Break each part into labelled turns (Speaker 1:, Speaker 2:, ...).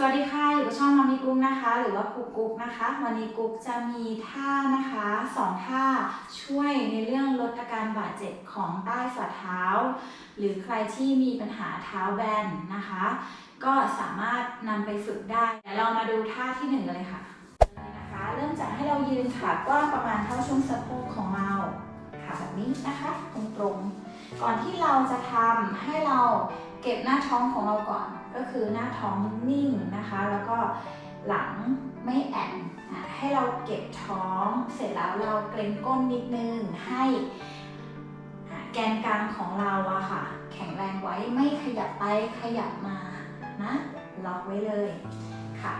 Speaker 1: สวัสดีค่ะอยู่กับช่องมามีกุ๊กนะคะ หรือว่ากุ๊กกุ๊กนะคะ วันนี้กุ๊กจะมีท่านะคะสองท่าช่วยในเรื่องลดอาการบาดเจ็บของใต้ฝ่าเท้า หรือใครที่มีปัญหาเท้าแบนนะคะ ก็สามารถนำไปฝึกได้เดี๋ยวเรามาดูท่าที่หนึ่งเลยค่ะนะคะ เริ่มจากให้เรายืนขากว้างประมาณเท่าช่วงสะโพกของเราขาแบบนี้นะคะตรงๆก่อนที่เราจะทำให้เรา เก็บหน้าท้องของเราก่อน ก็คือหน้าท้องนิ่งนะคะ แล้วก็หลังไม่แอนอะให้เราเก็บท้องเสร็จแล้วเราเกรงก้นนิดนึงให้แกนกลางของเราอะค่ะ แข็งแรงไว้ไม่ขยับไปขยับมานะล็อกไว้เลยค่ะ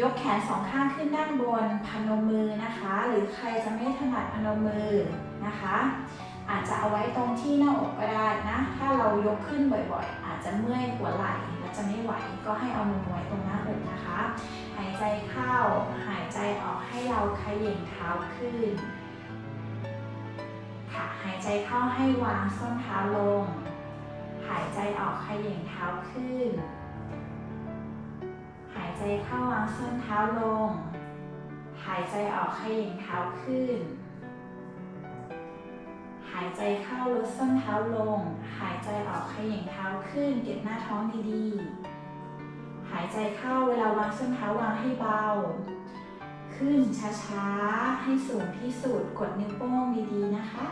Speaker 1: ยกแขนสองข้างขึ้นด้านบนพนมมือนะคะ หรือใครจะไม่ถนัดพนมมือนะคะ อาจจะเอาไว้ตรงที่หน้าอกก็ได้นะ ถ้าเรายกขึ้นบ่อยๆ อาจจะเมื่อยหัวไหล่และจะไม่ไหว ก็ให้เอามือไว้ตรงหน้าอกนะคะ หายใจเข้า หายใจออกให้เราเขย่งเท้าขึ้น ค่ะ หายใจเข้าให้วางส้นเท้าลง หายใจออกเขย่งเท้าขึ้น หายใจเข้าวางส้นเท้าลง หายใจออกเขย่งเท้าขึ้นายใจเข้าลดส้นเท้าลง หายใจออกขย่งเท้าขึ้น เก็บหน้าท้องดีๆ หายใจเข้าเวลาวางส้นเท้าวางให้เบา ขึ้นช้าๆ ให้สูงที่สุด กดนิ้วโป้งดีๆนะคะ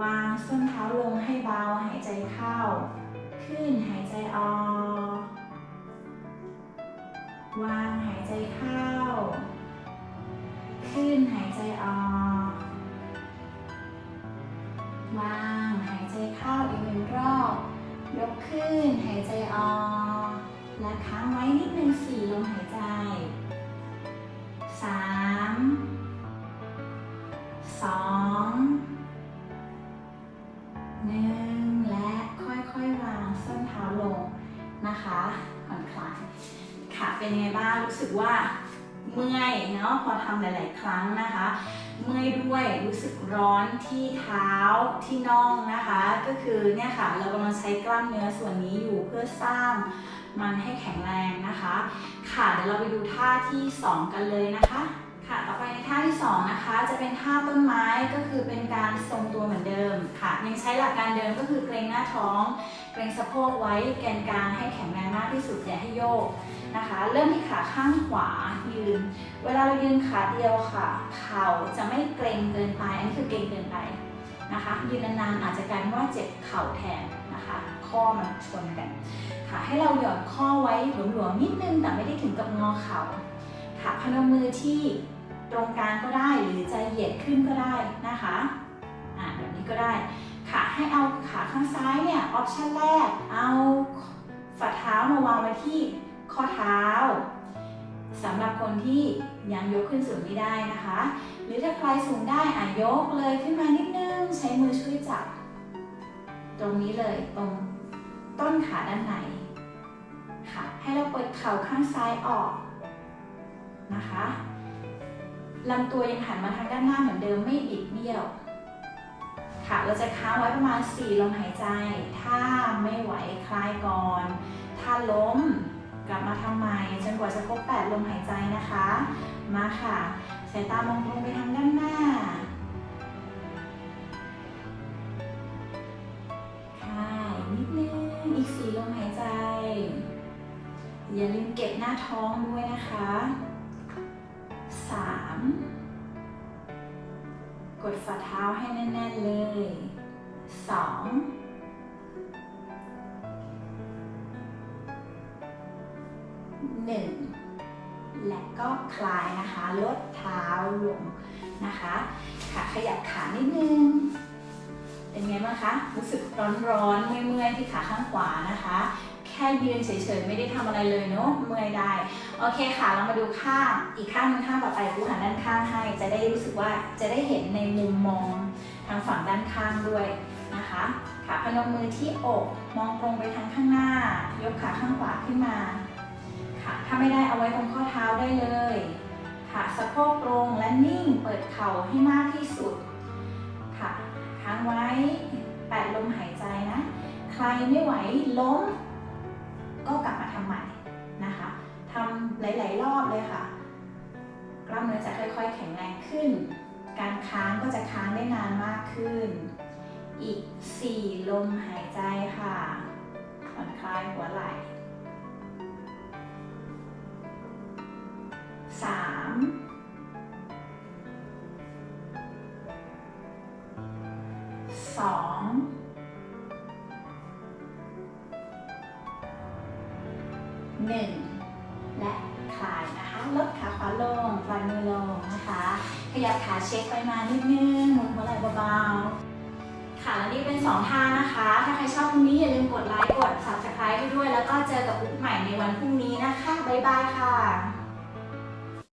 Speaker 1: วางส้นเท้าลงให้เบา หายใจเข้า ขึ้นหายใจออก วางหายใจเข้า ขึ้นหายใจออกางไว้นิดนึงสี่ลมหายใจสามสองหนึ่งและค่อยๆวางส้นเท้าลงนะคะผ่อนคลายค่ะเป็นไงบ้างรู้สึกว่าเมื่อยเนาะพอทำหลาย ๆ ครั้งนะคะ เมื่อยด้วยรู้สึกร้อนที่เท้าที่น่องนะคะ ก็คือเนี่ยค่ะเรากำลังใช้กล้ามเนื้อส่วนนี้อยู่เพื่อสร้าง มันให้แข็งแรงนะคะ ค่ะเดี๋ยวเราไปดูท่าที่ 2 กันเลยนะคะค่ะต่อไปในท่าที่2นะคะจะเป็นท่าต้นไม้ก็คือเป็นการทรงตัวเหมือนเดิมค่ะ ยังใช้หลักการเดิมก็คือเกรงหน้าท้อง เกรงสะโพกไว้แกนกลางให้แข็งแรงมากที่สุดอย่าให้โยกนะคะ เริ่มที่ขาข้างขวายืน เวลาเรายืนขาเดียวค่ะ เข่าจะไม่เกรงเกินไปอันนี้คือเกรงเกินไป นะคะยืนนานๆอาจจะกลายเป็นว่าเจ็บเข่าแทนนะคะ ข้อมันชนกันค่ะให้เราหย่อนข้อไว้หลวมๆนิดนึงแต่ไม่ได้ถึงกับงอเข่าค่ะพนมมือที่ตรงกลางก็ได้หรือจะเหยียดขึ้นก็ได้นะคะอ่าแบบนี้ก็ได้ค่ะให้เอาขาข้างซ้ายเนี่ยออปชั่นแรก เอาฝ่าเท้ามาวางไว้ที่ข้อเท้าสำหรับคนที่ยังยกขึ้นสูงไม่ได้นะคะ หรือถ้าใครสูงได้อะยกเลยขึ้นมานิดนึง ใช้มือช่วยจับ ตรงนี้เลยตรงต้นขาด้านในค่ะ ให้เราเปิดเข่าข้างซ้ายออกนะคะลำตัวยังหันมาทางด้านหน้าเหมือนเดิมไม่บิดเบี้ยว ค่ะ เราจะค้างไว้ประมาณ 4 ลมหายใจ ถ้าไม่ไหวคลายก่อน ถ้าล้มกลับมาทำใหม่จนกว่าจะครบ 8 ลมหายใจนะคะ มาค่ะ สายตามองตรงไปทางด้านหน้า ค่ะ นิดนึง อีก4ลมหายใจ อย่าลืมเก็บหน้าท้องด้วยนะคะ3กดฝ่าเท้าให้แน่น ๆ เลย2ห ก็คลายนะคะ ลดเท้าลงนะคะค่ะขยับขานิดนึง เป็นไงบ้างคะ รู้สึกร้อนๆเมื่อยๆที่ขาข้างขวานะคะ แค่ยืนเฉยๆไม่ได้ทำอะไรเลยเนาะเมื่อยได้ โอเคค่ะเรามาดูข้างอีกข้างหนึงข้างต่อไปกูหันด้านข้างให้ จะได้รู้สึกว่าจะได้เห็นในมุมมองทางฝั่งด้านข้างด้วยนะคะค่ะพนมมือที่อกมองตรงไปทางข้างหน้า ยกขาข้างขวาขึ้นมา ค่ะ ถ้าไม่ได้เอาไว้ตรงข้อเท้าได้เลย ค่ะ สะโพกตรงและนิ่ง เปิดเข่าให้มากที่สุด ค่ะค้างไว้แปดลมหายใจนะ ใครไม่ไหวล้ม ก็กลับมาทำใหม่นะคะทำหลาย ๆ รอบเลยค่ะ กล้ามเนื้อจะค่อย ๆ แข็งแรงขึ้น การค้างก็จะค้างได้นานมากขึ้น อีก 4 ลมหายใจค่ะผ่อนคลายหัวไหล่ 1และคลายนะคะลดขาขวาลงวางมือลงนะคะ ขยับขาเช็คไปมานิดนึงหมุนหัวไหล่เบาๆค่ะและนี่เป็น 2 ท่านะคะ ถ้าใครชอบคลิปนี้อย่าลืมกดไลค์กด subscribe ด้วย แล้วก็เจอกับบุ๊กใหม่ในวันพรุ่งนี้นะคะ บ๊ายบายค่ะ